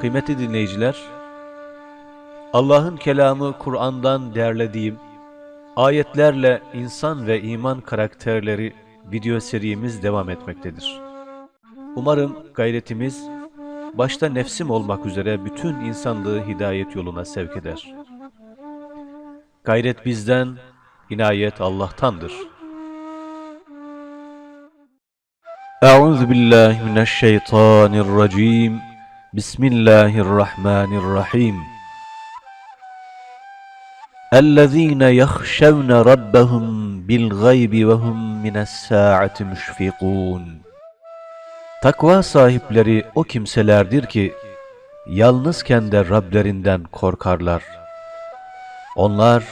Kıymetli dinleyiciler, Allah'ın kelamı Kur'an'dan derlediğim ayetlerle insan ve iman karakterleri video serimiz devam etmektedir. Umarım gayretimiz başta nefsim olmak üzere bütün insanlığı hidayet yoluna sevk eder. Gayret bizden, inayet Allah'tandır. Euzu billahi mineşşeytanirracim. Bismillahirrahmanirrahim. اَلَّذ۪ينَ يَخْشَوْنَ رَبَّهُمْ بِالْغَيْبِ وَهُمْ مِنَ السَّاعَةِ مُشْفِقُونَ Takva sahipleri o kimselerdir ki, yalnızken de Rablerinden korkarlar. Onlar,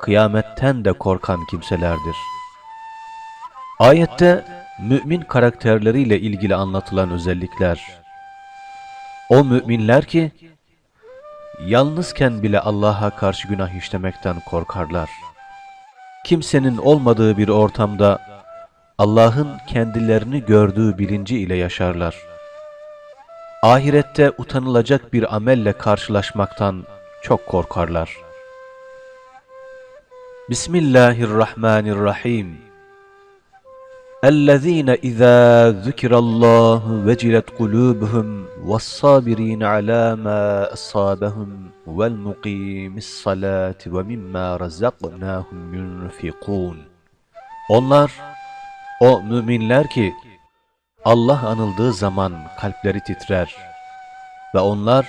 kıyametten de korkan kimselerdir. Ayette, mümin karakterleriyle ilgili anlatılan özellikler. O müminler ki, yalnızken bile Allah'a karşı günah işlemekten korkarlar. Kimsenin olmadığı bir ortamda Allah'ın kendilerini gördüğü bilinci ile yaşarlar. Ahirette utanılacak bir amelle karşılaşmaktan çok korkarlar. Bismillahirrahmanirrahim. اَلَّذ۪ينَ اِذَا ذُكِرَ اللّٰهُ وَجِلَتْ قُلُوبُهُمْ وَالصَّابِر۪ينَ عَلَى مَا أَصَابَهُمْ وَالْمُق۪يمِ الصَّلَاةِ وَمِمَّا رَزَقْنَاهُمْ يُنْفِقُونَ Onlar, o müminler ki, Allah anıldığı zaman kalpleri titrer ve onlar,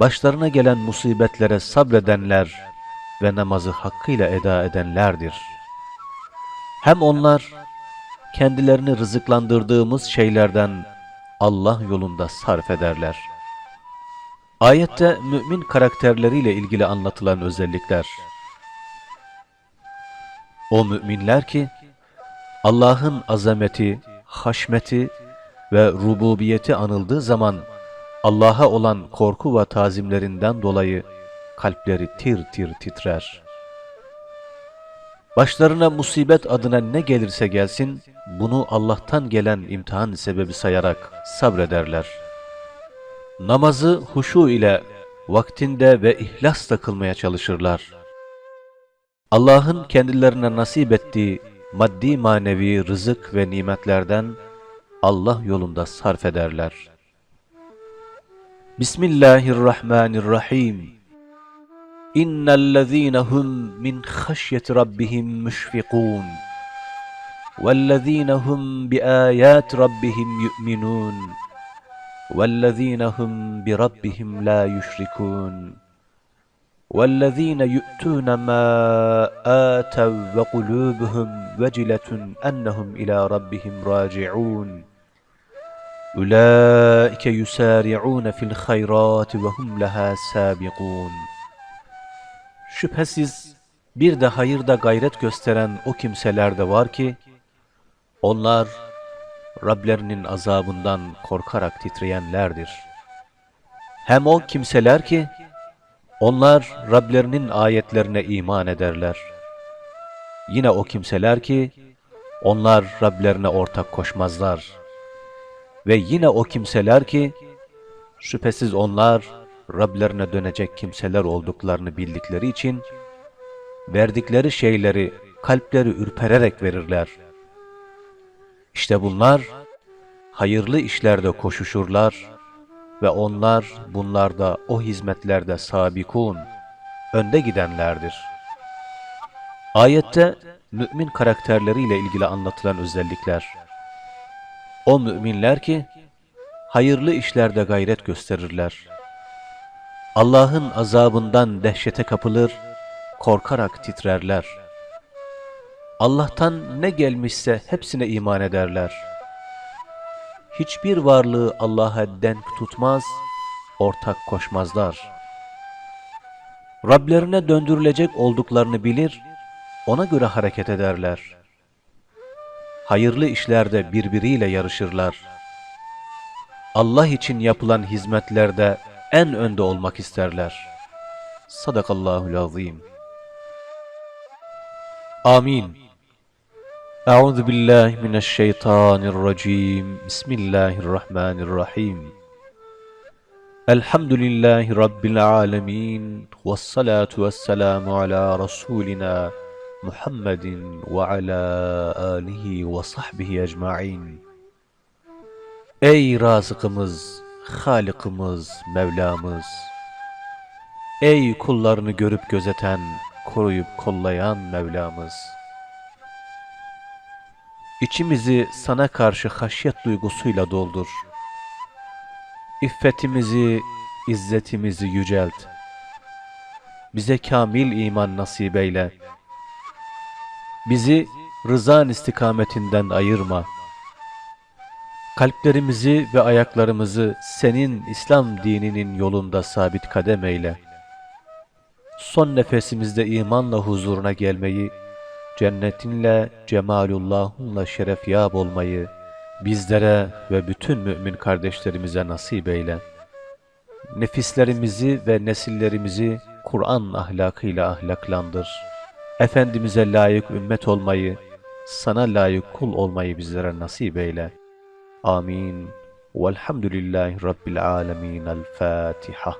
başlarına gelen musibetlere sabredenler ve namazı hakkıyla eda edenlerdir. Hem onlar, kendilerini rızıklandırdığımız şeylerden Allah yolunda sarf ederler. Ayette mümin karakterleriyle ilgili anlatılan özellikler. O müminler ki, Allah'ın azameti, haşmeti ve rububiyeti anıldığı zaman Allah'a olan korku ve tazimlerinden dolayı kalpleri tir tir titrer. Başlarına musibet adına ne gelirse gelsin, bunu Allah'tan gelen imtihan sebebi sayarak sabrederler. Namazı huşu ile vaktinde ve ihlasla kılmaya çalışırlar. Allah'ın kendilerine nasip ettiği maddi manevi rızık ve nimetlerden Allah yolunda sarf ederler. Bismillahirrahmanirrahim. İnnellezîne hum min haşyeti rabbihim müşfikûn. وَالَّذ۪ينَ هُمْ بِآيَاتِ رَبِّهِمْ يُؤْمِنُونَ وَالَّذ۪ينَ هُمْ بِرَبِّهِمْ لَا يُشْرِكُونَ وَالَّذ۪ينَ يُؤْتُونَ مَا آتَوْا وَقُلُوبُهُمْ وَجِلَةٌ أَنَّهُمْ إِلَى رَبِّهِمْ رَاجِعُونَ أُولَٰئِكَ يُسَارِعُونَ فِي الْخَيْرَاتِ وَهُمْ لَهَا سَابِقُونَ Şüphesiz bir de hayırda gayret gösteren o kimseler de var ki, onlar Rablerinin azabından korkarak titreyenlerdir. Hem o kimseler ki, onlar Rablerinin ayetlerine iman ederler. Yine o kimseler ki, onlar Rablerine ortak koşmazlar. Ve yine o kimseler ki, şüphesiz onlar Rablerine dönecek kimseler olduklarını bildikleri için, verdikleri şeyleri kalpleri ürpererek verirler. İşte bunlar, hayırlı işlerde koşuşurlar ve onlar bunlarda o hizmetlerde sabikun, önde gidenlerdir. Ayette mümin karakterleriyle ilgili anlatılan özellikler. O müminler ki, hayırlı işlerde gayret gösterirler. Allah'ın azabından dehşete kapılır, korkarak titrerler. Allah'tan ne gelmişse hepsine iman ederler. Hiçbir varlığı Allah'a denk tutmaz, ortak koşmazlar. Rablerine döndürülecek olduklarını bilir, ona göre hareket ederler. Hayırlı işlerde birbiriyle yarışırlar. Allah için yapılan hizmetlerde en önde olmak isterler. Sadakallahul azim. Amin. Euzu billahi mineşşeytanirracim. Bismillahirrahmanirrahim. Elhamdülillahi rabbil alamin. Ves salatu vesselamu ala rasulina Muhammedin ve ala alihi ve sahbihi ecmaîn. Ey razıkımız, Halıkımız, Mevlamız! Ey kullarını görüp gözeten, koruyup kollayan Mevlamız! İçimizi sana karşı haşyet duygusuyla doldur. İffetimizi, izzetimizi yücelt. Bize kamil iman nasip eyle. Bizi rızan istikametinden ayırma. Kalplerimizi ve ayaklarımızı senin İslam dininin yolunda sabit kadem eyle. Son nefesimizde imanla huzuruna gelmeyi, cennetinle, cemalullahunla şerefyab olmayı bizlere ve bütün mümin kardeşlerimize nasip eyle. Nefislerimizi ve nesillerimizi Kur'an ahlakıyla ahlaklandır. Efendimiz'e layık ümmet olmayı, sana layık kul olmayı bizlere nasip eyle. آمين. والحمد لله رب العالمين. الفاتحة.